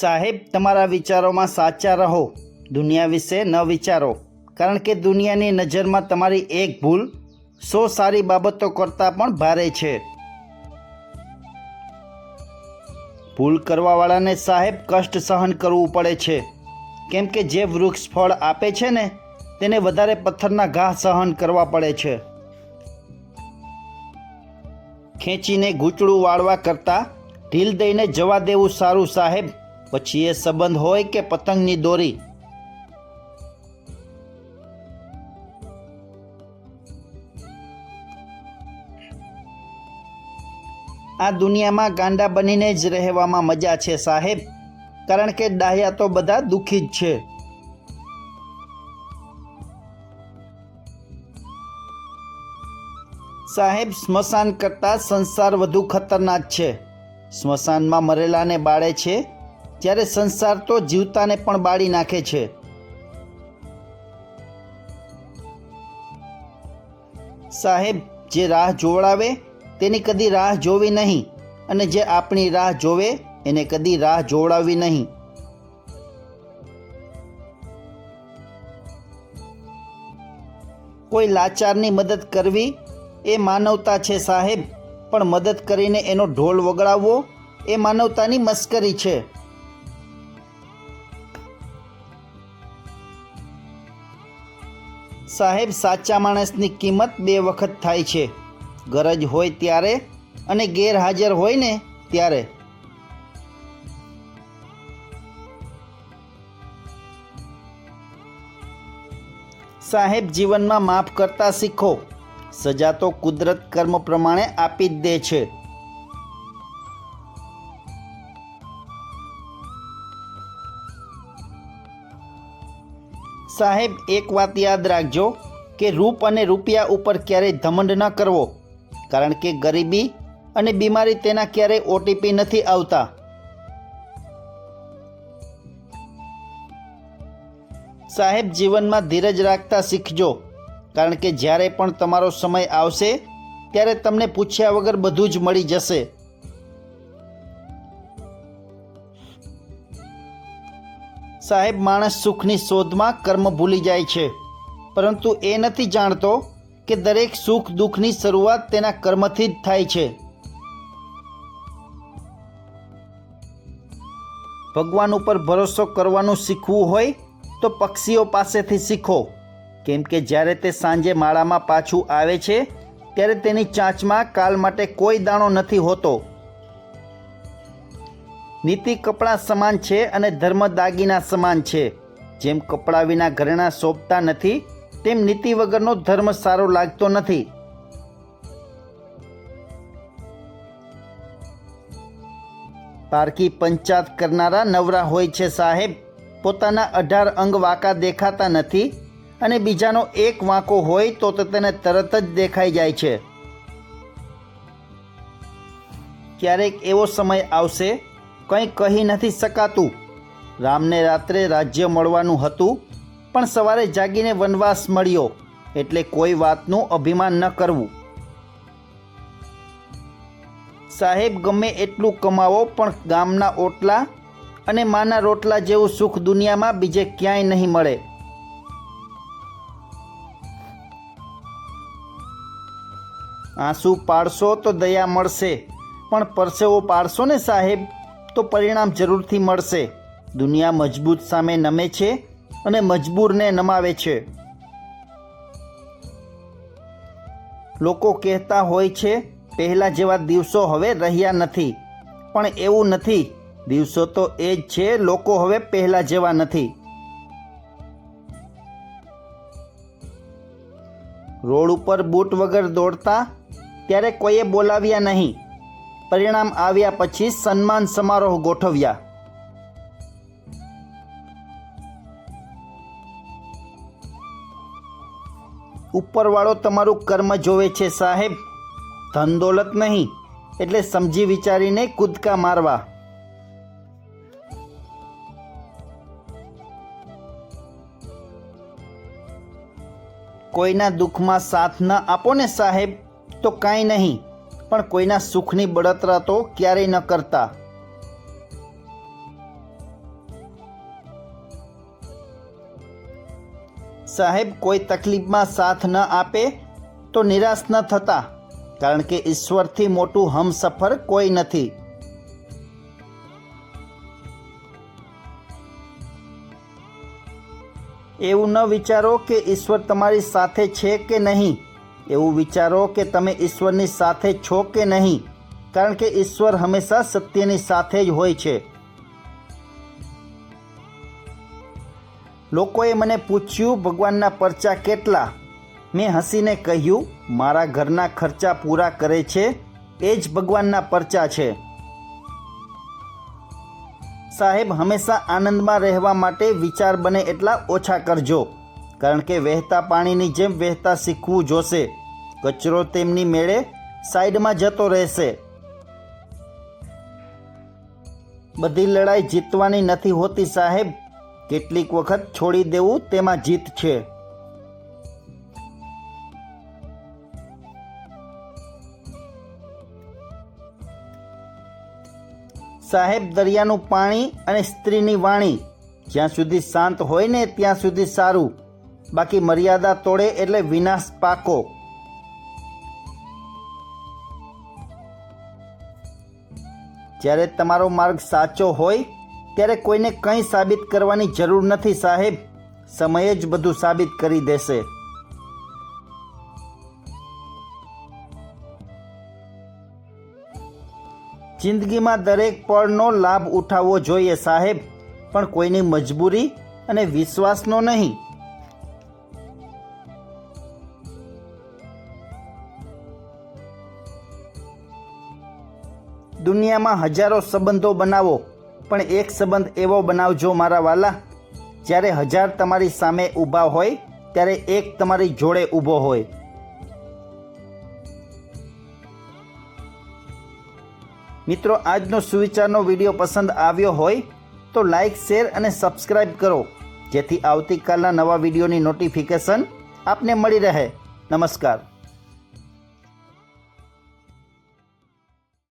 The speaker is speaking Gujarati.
સાહેબ, તમારા વિચારોમાં સાચા રહો. દુનિયા વિશે ન વિચારો. કારણ કે દુનિયાની નજરમાં તમારી એક ભૂલ સો સારી બાબતો કરતાં પણ ભારે છે. ભૂલ કરવાવાળાને સાહેબ કષ્ટ સહન કરવું પડે છે. કેમ કે જે વૃક્ષ ફળ આપે છે ને, તેને વધારે પથ્થરના ઘા સહન કરવા પડે છે. ખેંચીને ગૂંચળું વાળવા કરતાં ઢીલ દઈને જવા દેવું સારું સાહેબ. પછી એ સંબંધ હોય કે પતંગની દોરી? આ દુનિયામાં ગાંડા બનીને જ રહેવામાં મજા છે સાહેબ. કારણ કે ડાહ્યા તો બધા દુઃખી જ છે. સાહેબ, સ્મશાન કરતાં સંસાર વધુ ખતરનાક છે. સ્મશાનમાં મરેલાને બાળે છે. જ્યારે સંસાર તો જીવતાને પણ બાળી નાખે છે. સાહેબ, જે રાહ જોવડાવે, તેની કદી રાહ જોવી નહીં અને જે આપણી રાહ જોવે, એને કદી રાહ જોવડાવી નહીં. કોઈ લાચારની મદદ કરવી એ માનવતા છે સાહેબ, પણ મદદ કરીને એનો ઢોલ વગડાવવો એ માનવતાની મસ્કરી છે. સાહેબ, સાચા માણસની કિંમત બે વખત થાય છે. ગરજ હોય ત્યારે અને ગેરહાજર હોય ને ત્યારે. સાહેબ, જીવનમાં માફ કરતા શીખો. સજા તો કુદરત કર્મ પ્રમાણે આપી જ દે છે. સાહેબ, એક વાત યાદ રાખજો કે રૂપ અને રૂપિયા ઉપર ક્યારેય ધમંડ ન કરવો. કારણ કે ગરીબી અને બીમારી તેના ક્યારેય ઓટીપી નથી આવતા. સાહેબ, જીવનમાં ધીરજ રાખતા શીખજો. કારણ કે જ્યારે પણ તમારો સમય આવશે, ત્યારે તમને પૂછ્યા વગર બધું જ મળી જશે. સાહેબ, માણસ સુખની શોધમાં કર્મ ભૂલી જાય છે. પરંતુ એ નથી જાણતો કે દરેક સુખ દુઃખની શરૂઆત તેના કર્મથી જ થાય છે. ભગવાન ઉપર ભરોસો કરવાનું શીખવું હોય તો પક્ષીઓ પાસેથી શીખો. કેમ કે જ્યારે તે સાંજે માળામાં પાછું આવે છે, ત્યારે તેની ચાંચમાં કાલ માટે કોઈ દાણો નથી હોતો. નીતિ કપડાં સમાન છે અને ધર્મ દાગીના સમાન છે. જેમ કપડાં વિના ઘરેણાં શોભતા નથી, તેમ નીતિ વગરનો ધર્મ સારો લાગતો નથી. પારકી પંચાત કરનારા નવરા હોય છે સાહેબ. પોતાના અઢાર અંગ વાંકા દેખાતા નથી અને બીજાનો એક વાંકો હોય તો તેને તરત જ દેખાઈ જાય છે. ક્યારેક એવો સમય આવશે કંઈ કહી નથી શકાતું. રામને રાત્રે રાજ્ય મળવાનું હતું, પણ સવારે જાગીને વનવાસ મળ્યો, એટલે કોઈ વાતનું અભિમાન ન કરવું. સાહેબ ગમે એટલું કમાવો, પણ ગામના ઓટલા અને માના રોટલા જેવું સુખ દુનિયામાં બીજે ક્યાંય નહીં મળે. આંસુ પાડશો તો દયા મળશે, પણ પરસેવો પાડશો ને સાહેબ? તો પરિણામ જરૂરથી મળશે. દુનિયા મજબૂત સામે નમે છે અને મજબૂરને નમાવે છે. લોકો કહેતા હોય છે, પહેલાં જેવા દિવસો હવે રહ્યા નથી. પણ એવું નથી. દિવસો તો એ જ છે, લોકો હવે પહેલાં જેવા નથી. રોડ ઉપર બૂટ વગર દોડતા, ત્યારે કોઈએ બોલાવ્યા નહીં. પરિણામ આવ્યા પછી સન્માન સમારોહ ગોઠવ્યા. ઉપરવાળો તમારું કર્મ જોવે છે સાહેબ. ધન દોલત નહીં, એટલે સમજી વિચારીને કૂદકા મારવા. કોઈના દુઃખમાં સાથ ન આપો ને સાહેબ, તો કાંઈ નહીં. પણ કોઈના સુખની બળતરા તો ક્યારેય ન કરતા. સાહેબ, કોઈ તકલીફમાં સાથ ન આપે તો નિરાશ ન થતા, કારણ કે ઈશ્વરથી મોટું હમસફર કોઈ નથી. એવું ન વિચારો કે ઈશ્વર તમારી સાથે છે કે નહીં. એવું વિચારો કે તમે ઈશ્વરની સાથે છો કે નહીં, કારણ કે ઈશ્વર હંમેશા સત્યની સાથે જ હોય છે. લોકોએ મને પૂછ્યું, ભગવાનના પરચા કેટલા? મેં હસીને કહ્યું, મારા ઘરના ખર્ચા પૂરા કરે છે, એ જ ભગવાનના પરચા છે. સાહેબ, હંમેશા આનંદમાં રહેવા માટે વિચાર બને એટલા ઓછા કરજો, કારણ કે વહેતા પાણીની જેમ વહેતા શીખવું જોશે. કચરો તેમની મેળે સાઈડમાં જતો રહેશે. બધી લડાઈ જીતવાની નથી હોતી સાહેબ. કેટલીક વખત છોડી દેવું તેમાં જીત છે. સાહેબ, દરિયાનું પાણી અને સ્ત્રીની વાણી. જ્યાં સુધી શાંત હોય ને ત્યાં સુધી સારું. બાકી મર્યાદા તોડે એટલે વિનાશ પાકો. જ્યારે તમારો માર્ગ સાચો હોય, ત્યારે કોઈને કંઈ સાબિત કરવાની જરૂર નથી સાહેબ. સમય જ બધું સાબિત કરી દેશે. જિંદગીમાં દરેક પળનો લાભ ઉઠાવવો જોઈએ સાહેબ, પણ કોઈની મજબૂરી અને વિશ્વાસનો નહીં. દુનિયામાં હજારો સંબંધો બનાવો, પણ એક સંબંધ એવો બનાવજો મારા વાલા, જ્યારે હજાર તમારી સામે ઊભા હોય, ત્યારે એક તમારી જોડે ઊભો હોય. મિત્રો, આજનો સુવિચારનો વીડિયો પસંદ આવ્યો હોય, તો લાઈક, શેર અને સબસ્ક્રાઈબ કરો, જેથી આવતીકાલના નવા વિડીયોની નોટિફિકેશન આપને મળી રહે. નમસ્કાર.